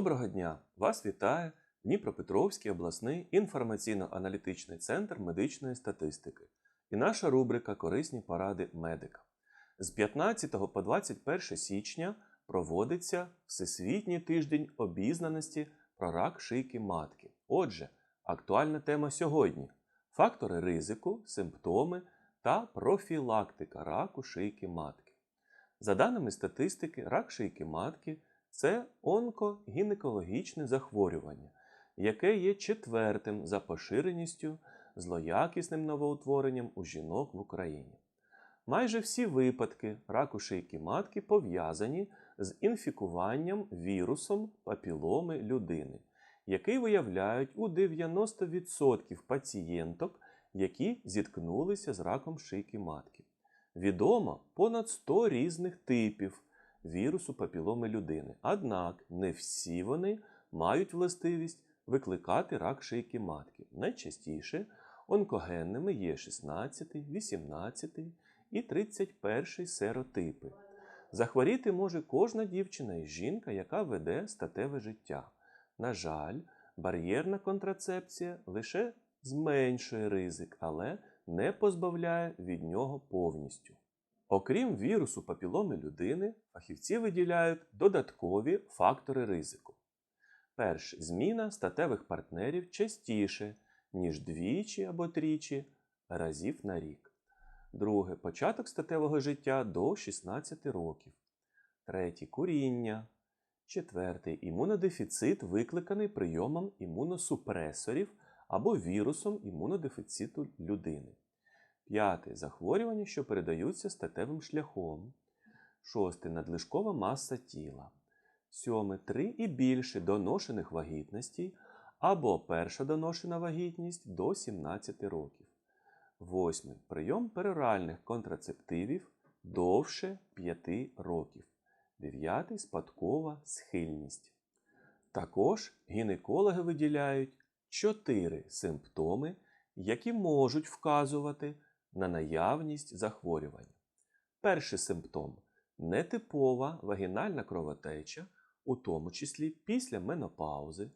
дня! Вас вітає Дніпропетровський обласний інформаційно-аналітичний центр медичної статистики і наша рубрика Корисні поради медика. З 15 по 21 січня проводиться Всесвітній тиждень обізнаності про рак шийки матки. Отже, актуальна тема сьогодні фактори ризику, симптоми та профілактика раку шийки матки. За даними статистики, рак шийки матки це онкогінекологічне захворювання, яке є четвертим за поширеністю злоякісним новоутворенням у жінок в Україні. Майже всі випадки раку шийки матки пов'язані з інфікуванням вірусом папіломи людини, який виявляють у 90% пацієнток, які зіткнулися з раком шийки матки. Відомо понад 100 різних типів вірусу папіломи людини. Однак не всі вони мають властивість викликати рак шийки матки. Найчастіше онкогенними є 16, 18 і 31 серотипи. Захворіти може кожна дівчина і жінка, яка веде статеве життя. На жаль, бар'єрна контрацепція лише зменшує ризик, але не позбавляє від нього повністю. Окрім вірусу папіломи людини, фахівці виділяють додаткові фактори ризику. Перше зміна статевих партнерів частіше, ніж двічі або тричі разів на рік. Друге початок статевого життя до 16 років. Третє куріння. Четвертий імунодефіцит, викликаний прийомом імуносупресорів або вірусом імунодефіциту людини. П'яте захворювання, що передаються статевим шляхом. Шосте надлишкова маса тіла. Сьоме три і більше доношених вагітностей або перша доношена вагітність до 17 років. Восьме прийом пероральних контрацептивів довше 5 років. Дев'ятий спадкова схильність. Також гінекологи виділяють 4 симптоми, які можуть вказувати на наявність захворювання. Перший симптом нетипова вагінальна кровотеча, у тому числі після менопаузи,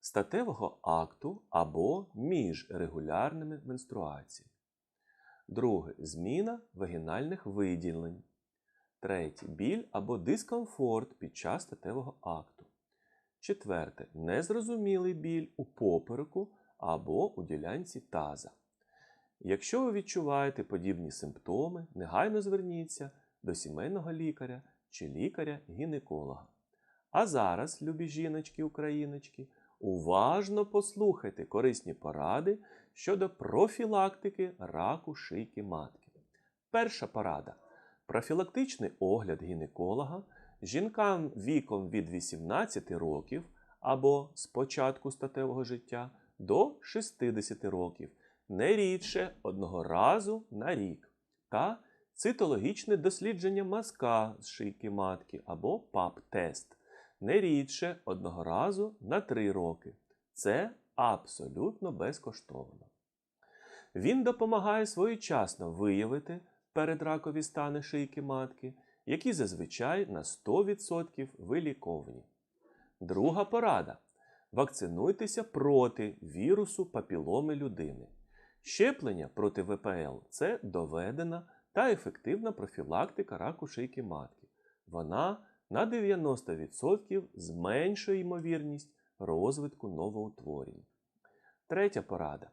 статевого акту або між регулярними менструаціями. Друге зміна вагінальних виділень. Третє біль або дискомфорт під час статевого акту. Четверте незрозумілий біль у попереку або у ділянці таза. Якщо ви відчуваєте подібні симптоми, негайно зверніться до сімейного лікаря чи лікаря-гінеколога. А зараз, любі жіночки-україночки, уважно послухайте корисні поради щодо профілактики раку шийки матки. Перша порада. Профілактичний огляд гінеколога жінкам віком від 18 років або з початку статевого життя до 60 років не рідше одного разу на рік, та цитологічне дослідження мазка з шийки матки або ПАП-тест не рідше одного разу на 3 роки. Це абсолютно безкоштовно. Він допомагає своєчасно виявити передракові стани шийки матки, які зазвичай на 100% виліковні. Друга порада. Вакцинуйтеся проти вірусу папіломи людини. Щеплення проти ВПЛ це доведена та ефективна профілактика раку шийки матки. Вона на 90% зменшує ймовірність розвитку новоутворень. Третя порада.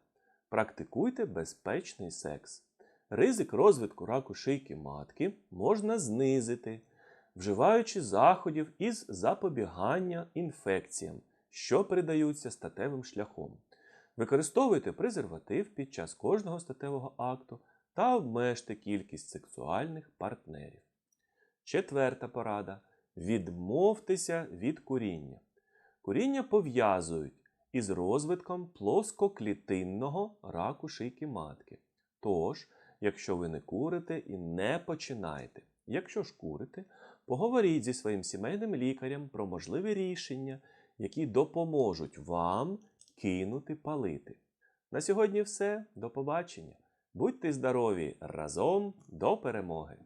Практикуйте безпечний секс. Ризик розвитку раку шийки матки можна знизити, вживаючи заходів із запобігання інфекціям, що передаються статевим шляхом. Використовуйте презерватив під час кожного статевого акту та обмежте кількість сексуальних партнерів. Четверта порада. Відмовтеся від куріння. Куріння пов'язують із розвитком плоскоклітинного раку шийки матки. Тож, якщо ви не курите і не починаєте. Якщо ж курите, поговоріть зі своїм сімейним лікарем про можливі рішення, які допоможуть вам кинути палити. На сьогодні все. До побачення. Будьте здорові разом до перемоги!